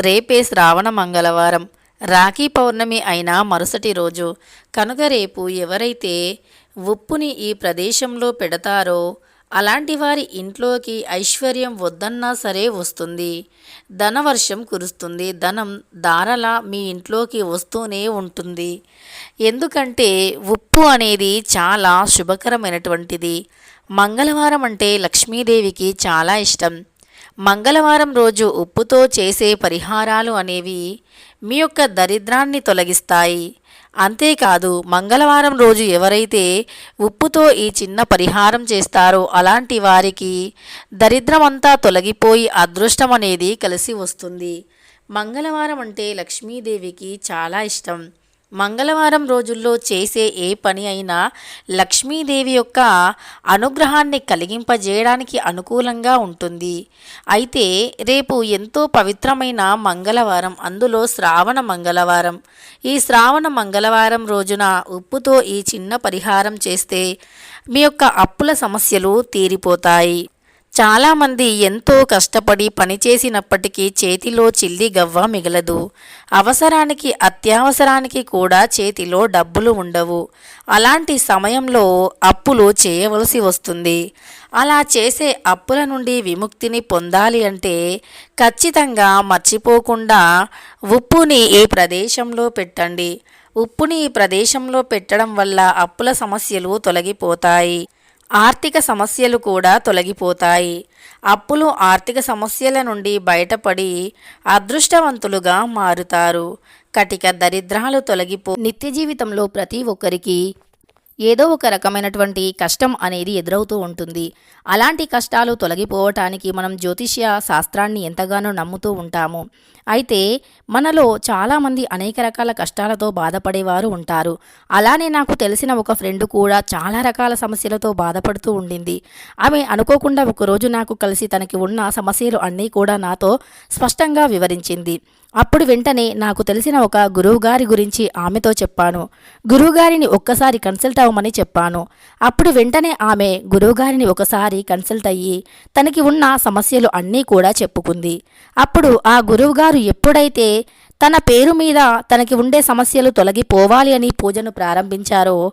రేపే శ్రావణ మంగళవారం. రాఖీ పౌర్ణమి అయిన మరుసటి రోజు. కనుక రేపు ఎవరైతే ఉప్పుని ఈ ప్రదేశంలో పెడతారో అలాంటి వారి ఇంట్లోకి ఐశ్వర్యం వద్దన్నా సరే వస్తుంది. ధనవర్షం కురుస్తుంది. ధనం దారలా మీ ఇంట్లోకి వస్తూనే ఉంటుంది. ఎందుకంటే ఉప్పు అనేది చాలా శుభకరమైనటువంటిది. మంగళవారం అంటే లక్ష్మీదేవికి చాలా ఇష్టం. మంగళవారం రోజు ఉప్పుతో చేసే పరిహారాలు అనేవి మీ యొక్క దరిద్రాన్ని తొలగిస్తాయి. అంతేకాదు మంగళవారం రోజు ఎవరైతే ఉప్పుతో ఈ చిన్న పరిహారం చేస్తారో అలాంటి వారికి దరిద్రమంతా తొలగిపోయి అదృష్టం అనేది కలిసి వస్తుంది. మంగళవారం అంటే లక్ష్మీదేవికి చాలా ఇష్టం. మంగళవారం రోజుల్లో చేసే ఏ పని అయినా లక్ష్మీదేవి యొక్క అనుగ్రహాన్ని కలిగింపజేయడానికి అనుకూలంగా ఉంటుంది. అయితే రేపు ఎంతో పవిత్రమైన మంగళవారం అందులో శ్రావణ మంగళవారం. ఈ శ్రావణ మంగళవారం రోజున ఉప్పుతో ఈ చిన్న పరిహారం చేస్తే మీ యొక్క అప్పుల సమస్యలు తీరిపోతాయి. చాలామంది ఎంతో కష్టపడి పనిచేసినప్పటికీ చేతిలో చిల్లి గవ్వ మిగలదు. అవసరానికి అత్యవసరానికి కూడా చేతిలో డబ్బులు ఉండవు. అలాంటి సమయంలో అప్పులు చేయవలసి వస్తుంది. అలా చేసే అప్పుల నుండి విముక్తిని పొందాలి అంటే ఖచ్చితంగా మర్చిపోకుండా ఉప్పుని ఏ ప్రదేశంలో పెట్టండి. ఉప్పుని ఈ ప్రదేశంలో పెట్టడం వల్ల అప్పుల సమస్యలు తొలగిపోతాయి. ఆర్థిక సమస్యలు కూడా తొలగిపోతాయి. అప్పులు ఆర్థిక సమస్యల నుండి బయటపడి అదృష్టవంతులుగా మారుతారు. కటిక దరిద్రాలు తొలగిపో నిత్య జీవితంలో ప్రతి ఒక్కరికి ఏదో ఒక రకమైనటువంటి కష్టం అనేది ఎదురవుతూ ఉంటుంది. అలాంటి కష్టాలు తొలగిపోవటానికి మనం జ్యోతిష్య శాస్త్రాన్ని ఎంతగానో నమ్ముతూ ఉంటాము. అయితే మనలో చాలామంది అనేక రకాల కష్టాలతో బాధపడేవారు ఉంటారు. అలానే నాకు తెలిసిన ఒక ఫ్రెండ్ కూడా చాలా రకాల సమస్యలతో బాధపడుతూ ఉండింది. ఆమె అనుకోకుండా ఒకరోజు నాకు కలిసి తనకి ఉన్న సమస్యలు అన్నీ కూడా నాతో స్పష్టంగా వివరించింది. అప్పుడు వెంటనే నాకు తెలిసిన ఒక గురువుగారి గురించి ఆమెతో చెప్పాను. గురువుగారిని ఒక్కసారి కన్సల్ట్ అవ్వమని చెప్పాను. అప్పుడు వెంటనే ఆమె గురువుగారిని ఒకసారి కన్సల్ట్ అయ్యి తనకి ఉన్న సమస్యలు అన్నీ కూడా చెప్పుకుంది. అప్పుడు ఆ గురువుగారు ఎప్పుడైతే తన పేరు మీద తనకి ఉండే సమస్యలు తొలగిపోవాలి అని పూజను ప్రారంభించారో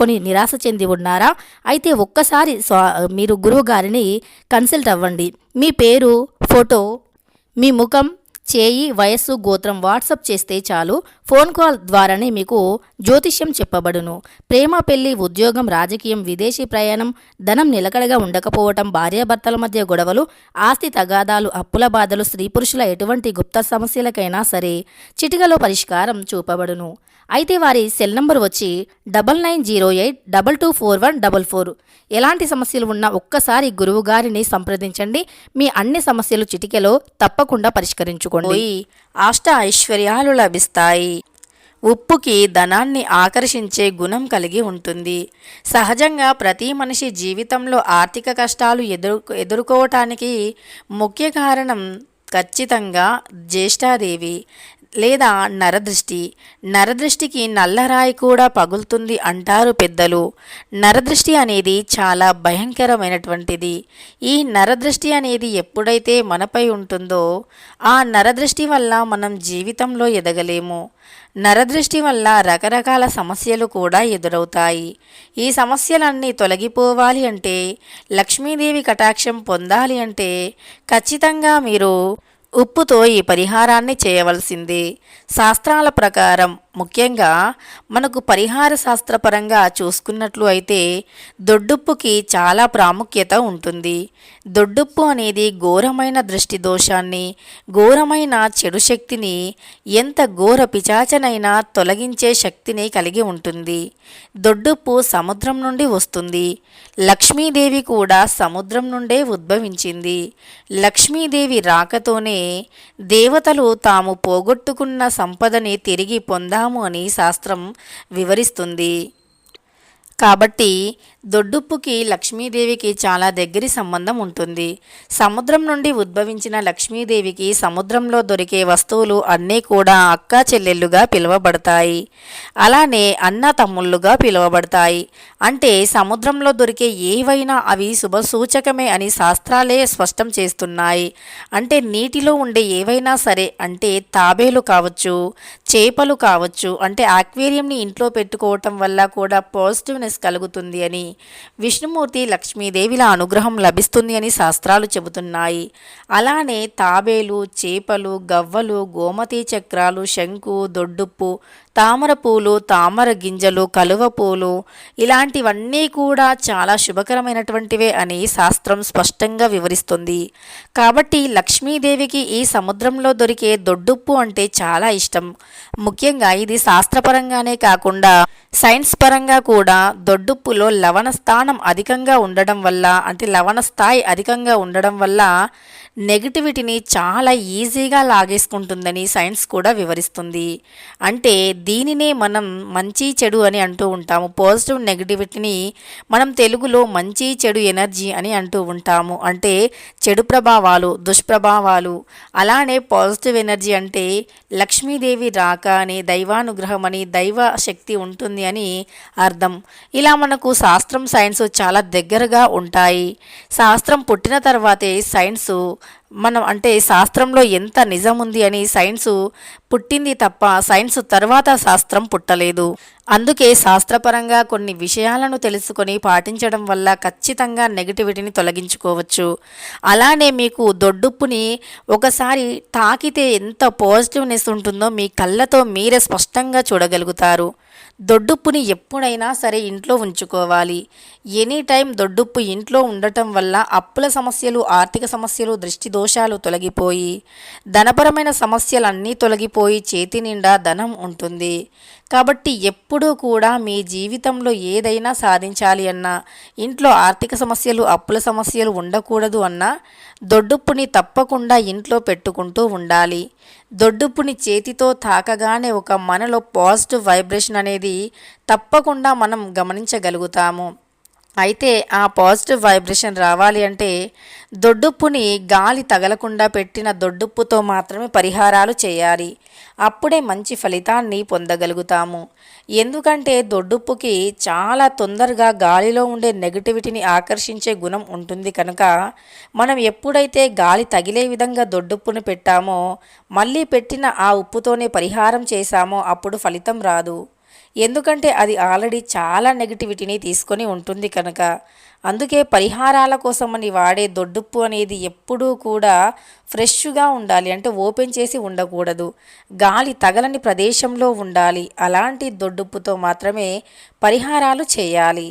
చెప్పించుకొని నిరాశ చెంది ఉన్నారా? అయితే ఒక్కసారి స్వా మీరు గురువు గారిని కన్సల్ట్ అవ్వండి. మీ పేరు ఫోటో మీ ముఖం చేయి వయస్సు గోత్రం వాట్సప్ చేస్తే చాలు. ఫోన్ కాల్ ద్వారానే మీకు జ్యోతిష్యం చెప్పబడును. ప్రేమ పెళ్ళి ఉద్యోగం రాజకీయం విదేశీ ప్రయాణం ధనం నిలకడగా ఉండకపోవటం భార్యాభర్తల మధ్య గొడవలు ఆస్తి తగాదాలు అప్పుల బాధలు స్త్రీ పురుషుల ఎటువంటి గుప్త సమస్యలకైనా సరే చిటికలో పరిష్కారం చూపబడును. అయితే వారి సెల్ నంబర్ వచ్చి double nine zero eight double two four one double four. ఎలాంటి సమస్యలు ఉన్నా ఒక్కసారి గురువు గారిని సంప్రదించండి. మీ అన్ని సమస్యలు చిటికెలో తప్పకుండా పరిష్కరించుకోండి. అష్ట ఐశ్వర్యాలు లభిస్తాయి. ఉప్పుకి ధనాన్ని ఆకర్షించే గుణం కలిగి ఉంటుంది. సహజంగా ప్రతి మనిషి జీవితంలో ఆర్థిక కష్టాలు ఎదురు ఎదుర్కోవటానికి ముఖ్య కారణం ఖచ్చితంగా జ్యేష్ఠాదేవి. లేదా నరదృష్టి. నరదృష్టికి నల్లరాయి కూడా పగులుతుంది అంటారు పెద్దలు. నరదృష్టి అనేది చాలా భయంకరమైనటువంటిది. ఈ నరదృష్టి అనేది ఎప్పుడైతే మనపై ఉంటుందో ఆ నరదృష్టి వల్ల మనం జీవితంలో ఎదగలేము. నరదృష్టి వల్ల రకరకాల సమస్యలు కూడా ఎదురవుతాయి. ఈ సమస్యలన్నీ తొలగిపోవాలి అంటే లక్ష్మీదేవి కటాక్షం పొందాలి అంటే ఖచ్చితంగా మీరు ఉప్పుతో ఈ పరిహారాన్ని చేయవలసింది. శాస్త్రాల ప్రకారం ముఖ్యంగా మనకు పరిహార శాస్త్రపరంగా చూసుకున్నట్లు అయితే దొడ్డుప్పుకి చాలా ప్రాముఖ్యత ఉంటుంది. దొడ్డుప్పు అనేది ఘోరమైన దృష్టి దోషాన్ని ఘోరమైన చెడు శక్తిని ఎంత ఘోర పిచాచనైనా తొలగించే శక్తిని కలిగి ఉంటుంది. దొడ్డుప్పు సముద్రం నుండి వస్తుంది. లక్ష్మీదేవి కూడా సముద్రం నుండే ఉద్భవించింది. లక్ష్మీదేవి రాకతోనే దేవతలు తాము పోగొట్టుకున్న సంపదని తిరిగి పొందాము అని శాస్త్రం వివరిస్తుంది. కాబట్టి దొడ్డుప్పుకి లక్ష్మీదేవికి చాలా దగ్గరి సంబంధం ఉంటుంది. సముద్రం నుండి ఉద్భవించిన లక్ష్మీదేవికి సముద్రంలో దొరికే వస్తువులు అన్నీ కూడా అక్క చెల్లెళ్ళుగా పిలువబడతాయి. అలానే అన్న తమ్ముళ్ళుగా పిలువబడతాయి. అంటే సముద్రంలో దొరికే ఏవైనా అవి శుభ సూచకమే అని శాస్త్రాలే స్పష్టం చేస్తున్నాయి. అంటే నీటిలో ఉండే ఏవైనా సరే అంటే తాబేలు కావచ్చు చేపలు కావచ్చు అంటే ఆక్వేరియంని ఇంట్లో పెట్టుకోవటం వల్ల కూడా పాజిటివ్నెస్ కలుగుతుంది అని విష్ణుమూర్తి లక్ష్మీదేవిల అనుగ్రహం లభిస్తుంది అని శాస్త్రాలు చెబుతున్నాయి. అలానే తాబేలు చేపలు గవ్వలు గోమతి చక్రాలు శంకు దొడ్డుప్పు తామర పూలు తామర గింజలు కలువ పూలు ఇలాంటివన్నీ కూడా చాలా శుభకరమైనటువంటివే అని శాస్త్రం స్పష్టంగా వివరిస్తుంది. కాబట్టి లక్ష్మీదేవికి ఈ సముద్రంలో దొరికే దొడ్డుప్పు అంటే చాలా ఇష్టం. ముఖ్యంగా ఇది శాస్త్రపరంగానే కాకుండా సైన్స్ పరంగా కూడా దొడ్డుప్పులో లవణ స్థానం అధికంగా ఉండడం వల్ల అంటే లవణ స్థాయి అధికంగా ఉండడం వల్ల నెగిటివిటీని చాలా ఈజీగా లాగేసుకుంటుందని సైన్స్ కూడా వివరిస్తుంది. అంటే దీనినే మనం మంచి చెడు అని అంటూ ఉంటాము. పాజిటివ్ నెగిటివిటీని మనం తెలుగులో మంచి చెడు ఎనర్జీ అని అంటూ ఉంటాము. అంటే చెడు ప్రభావాలు దుష్ప్రభావాలు అలానే పాజిటివ్ ఎనర్జీ అంటే లక్ష్మీదేవి రాక అని దైవానుగ్రహం అని దైవ శక్తి ఉంటుంది అని అర్థం. ఇలా మనకు శాస్త్రం సైన్స్ చాలా దగ్గరగా ఉంటాయి. శాస్త్రం పుట్టిన తర్వాతే సైన్సు మనం అంటే శాస్త్రంలో ఎంత నిజం ఉంది అని సైన్సు పుట్టింది తప్ప సైన్స్ తర్వాత శాస్త్రం పుట్టలేదు. అందుకే శాస్త్రపరంగా కొన్ని విషయాలను తెలుసుకొని పాటించడం వల్ల ఖచ్చితంగా నెగిటివిటీని తొలగించుకోవచ్చు. అలానే మీకు దొడ్డుప్పుని ఒకసారి తాకితే ఎంత పాజిటివ్నెస్ ఉంటుందో మీ కళ్ళతో మీరే స్పష్టంగా చూడగలుగుతారు. దొడ్డుప్పుని ఎప్పుడైనా సరే ఇంట్లో ఉంచుకోవాలి. ఎనీ టైం దొడ్డుప్పు ఇంట్లో ఉండటం వల్ల అప్పుల సమస్యలు ఆర్థిక సమస్యలు దృష్టి దోషాలు తొలగిపోయి ధనపరమైన సమస్యలు అన్నీ పోయి చేతి నిండా ధనం ఉంటుంది. కాబట్టి ఎప్పుడూ కూడా మీ జీవితంలో ఏదైనా సాధించాలి అన్నా ఇంట్లో ఆర్థిక సమస్యలు అప్పుల సమస్యలు ఉండకూడదు అన్నా దొడ్డుప్పుని తప్పకుండా ఇంట్లో పెట్టుకుంటూ ఉండాలి. దొడ్డుప్పుని చేతితో తాకగానే ఒక మనలో పాజిటివ్ వైబ్రేషన్ అనేది తప్పకుండా మనం గమనించగలుగుతాము. అయితే ఆ పాజిటివ్ వైబ్రేషన్ రావాలి అంటే దొడ్డుప్పుని గాలి తగలకుండా పెట్టిన దొడ్డుప్పుతో మాత్రమే పరిహారాలు చేయాలి. అప్పుడే మంచి ఫలితాన్ని పొందగలుగుతాము. ఎందుకంటే దొడ్డుప్పుకి చాలా తొందరగా గాలిలో ఉండే నెగటివిటీని ఆకర్షించే గుణం ఉంటుంది కనుక మనం ఎప్పుడైతే గాలి తగిలే విధంగా దొడ్డుప్పును పెట్టామో మళ్ళీ పెట్టిన ఆ ఉప్పుతోనే పరిహారం చేశామో అప్పుడు ఫలితం రాదు. ఎందుకంటే అది ఆల్రెడీ చాలా నెగిటివిటీని తీసుకొని ఉంటుంది కనుక అందుకే పరిహారాల కోసమని వాడే దొడ్డుప్పు అనేది ఎప్పుడూ కూడా ఫ్రెష్గా ఉండాలి. అంటే ఓపెన్ చేసి ఉండకూడదు. గాలి తగలని ప్రదేశంలో ఉండాలి. అలాంటి దొడ్డుప్పుతో మాత్రమే పరిహారాలు చేయాలి.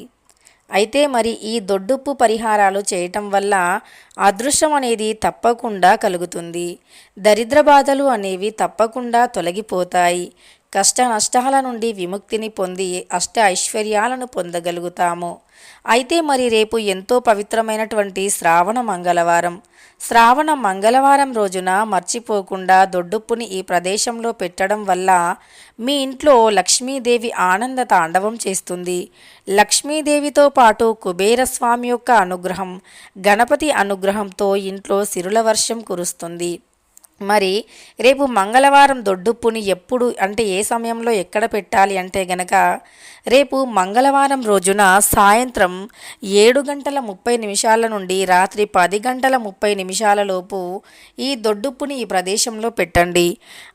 అయితే మరి ఈ దొడ్డుప్పు పరిహారాలు చేయటం వల్ల అదృష్టం అనేది తప్పకుండా కలుగుతుంది. దరిద్ర బాధలు అనేవి తప్పకుండా తొలగిపోతాయి. కష్ట నష్టాల నుండి విముక్తిని పొంది అష్ట ఐశ్వర్యాలను పొందగలుగుతాము. అయితే మరి రేపు ఎంతో పవిత్రమైనటువంటి శ్రావణ మంగళవారం. శ్రావణ మంగళవారం రోజున మర్చిపోకుండా దొడ్డుప్పుని ఈ ప్రదేశంలో పెట్టడం వల్ల మీ ఇంట్లో లక్ష్మీదేవి ఆనంద తాండవం చేస్తుంది. లక్ష్మీదేవితో పాటు కుబేరస్వామి యొక్క అనుగ్రహం గణపతి అనుగ్రహంతో ఇంట్లో సిరుల వర్షం కురుస్తుంది. మరి రేపు మంగళవారం దొడ్డుప్పుని ఎప్పుడు అంటే ఏ సమయంలో ఎక్కడ పెట్టాలి అంటే గనక రేపు మంగళవారం రోజున సాయంత్రం ఏడు గంటల ముప్పై నిమిషాల నుండి రాత్రి పది గంటల ముప్పై నిమిషాల లోపు ఈ దొడ్డుప్పుని ఈ ప్రదేశంలో పెట్టండి.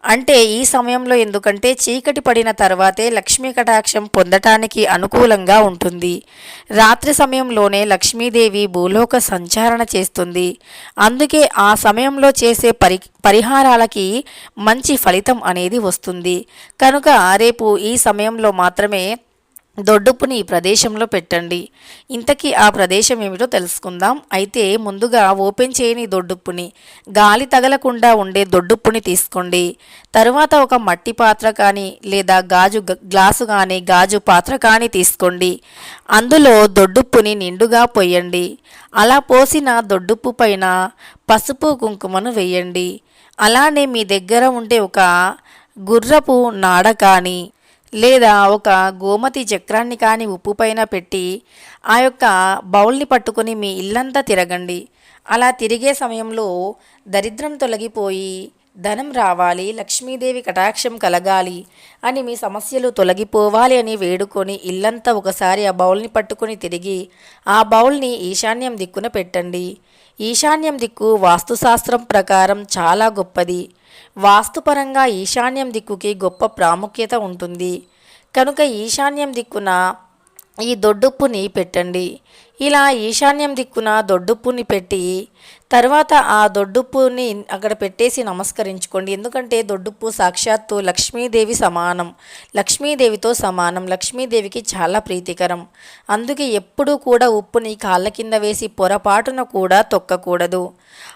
అంటే ఈ సమయంలో ఎందుకంటే చీకటి పడిన తర్వాతే లక్ష్మీ కటాక్షం పొందటానికి అనుకూలంగా ఉంటుంది. రాత్రి సమయంలోనే లక్ష్మీదేవి భూలోక సంచారణ చేస్తుంది. అందుకే ఆ సమయంలో చేసే పరి పరిహారాలకి మంచి ఫలితం అనేది వస్తుంది. కనుక రేపు ఈ సమయంలో మాత్రమే దొడ్డుప్పుని ఈ ప్రదేశంలో పెట్టండి. ఇంతకీ ఆ ప్రదేశం ఏమిటో తెలుసుకుందాం. అయితే ముందుగా ఓపెన్ చేయని దొడ్డుప్పుని గాలి తగలకుండా ఉండే దొడ్డుప్పుని తీసుకోండి. తరువాత ఒక మట్టి పాత్ర కానీ లేదా గాజు గ్లాసు కానీ గాజు పాత్ర కానీ తీసుకోండి. అందులో దొడ్డుప్పుని నిండుగా పోయండి అలా పోసిన దొడ్డుప్పు పైన పసుపు కుంకుమను వేయండి. అలానే మీ దగ్గర ఉండే ఒక గుర్రపు నాడ కానీ లేదా ఒక గోమతి చక్రాన్ని కానీ ఉప్పు పైన పెట్టి ఆ యొక్క బౌల్ని పట్టుకొని మీ ఇల్లంతా తిరగండి. అలా తిరిగే సమయంలో దరిద్రం తొలగిపోయి ధనం రావాలి లక్ష్మీదేవి కటాక్షం కలగాలి అని మీ సమస్యలు తొలగిపోవాలి అని వేడుకొని ఇల్లంతా ఒకసారి ఆ బౌల్ని పట్టుకొని తిరిగి ఆ బౌల్ని ఈశాన్యం దిక్కున పెట్టండి. ఈశాన్యం దిక్కు వాస్తుశాస్త్రం ప్రకారం చాలా గొప్పది. వాస్తుపరంగా ఈశాన్యం దిక్కుకి గొప్ప ప్రాముఖ్యత ఉంటుంది. కనుక ఈశాన్యం దిక్కున ఈ దొడ్డుప్పుని పెట్టండి. ఇలా ఈశాన్యం దిక్కున దొడ్డుప్పుని పెట్టి తర్వాత ఆ దొడ్డుప్పుని అక్కడ పెట్టేసి నమస్కరించుకోండి. ఎందుకంటే దొడ్డుప్పు సాక్షాత్తు లక్ష్మీదేవి సమానం. లక్ష్మీదేవితో సమానం. లక్ష్మీదేవికి చాలా ప్రీతికరం. అందుకే ఎప్పుడూ కూడా ఉప్పుని కాళ్ళ కింద వేసి పొరపాటున కూడా తొక్కకూడదు.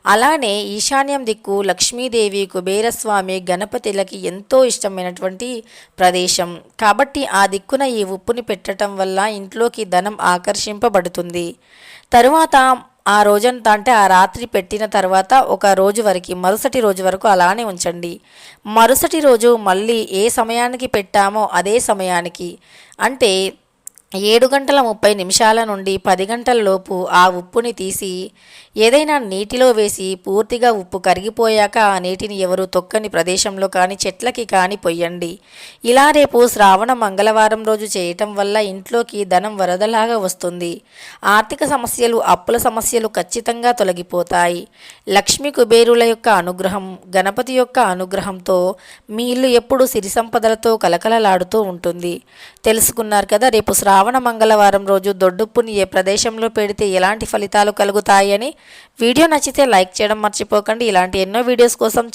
అలానే ఈశాన్యం దిక్కు లక్ష్మీదేవి కుబేరస్వామి గణపతిలకి ఎంతో ఇష్టమైనటువంటి ప్రదేశం. కాబట్టి ఆ దిక్కున ఈ ఉప్పుని పెట్టడం వల్ల ఇంట్లోకి ధనం ఆకర్షింపబడుతుంది. తరువాత ఆ రోజంతా అంటే ఆ రాత్రి పెట్టిన తర్వాత ఒక రోజు వరకు మరుసటి రోజు వరకు అలానే ఉంచండి. మరుసటి రోజు మళ్ళీ ఏ సమయానికి పెట్టామో అదే సమయానికి. అంటే ఏడు గంటల ముప్పై నిమిషాల నుండి పది గంటలలోపు ఆ ఉప్పుని తీసి ఏదైనా నీటిలో వేసి పూర్తిగా ఉప్పు కరిగిపోయాక ఆ నీటిని ఎవరు తొక్కని ప్రదేశంలో కానీ చెట్లకి కానీ పొయ్యండి. ఇలా రేపు శ్రావణ మంగళవారం రోజు చేయటం వల్ల ఇంట్లోకి ధనం వరదలాగా వస్తుంది. ఆర్థిక సమస్యలు అప్పుల సమస్యలు ఖచ్చితంగా తొలగిపోతాయి. లక్ష్మీ కుబేరుల యొక్క అనుగ్రహం గణపతి యొక్క అనుగ్రహంతో మీ ఇల్లు ఎప్పుడు సిరి సంపదలతో కలకలలాడుతూ ఉంటుంది. తెలుసుకున్నారు కదా రేపు శ్రావణ మంగళవారం రోజు దొడ్డుప్పుని ఏ ప్రదేశంలో పెడితే ఎలాంటి ఫలితాలు కలుగుతాయని వీడియో నచ్చితే లైక్ చేయడం మర్చిపోకండి. ఇలాంటి ఎన్నో వీడియోస్ కోసం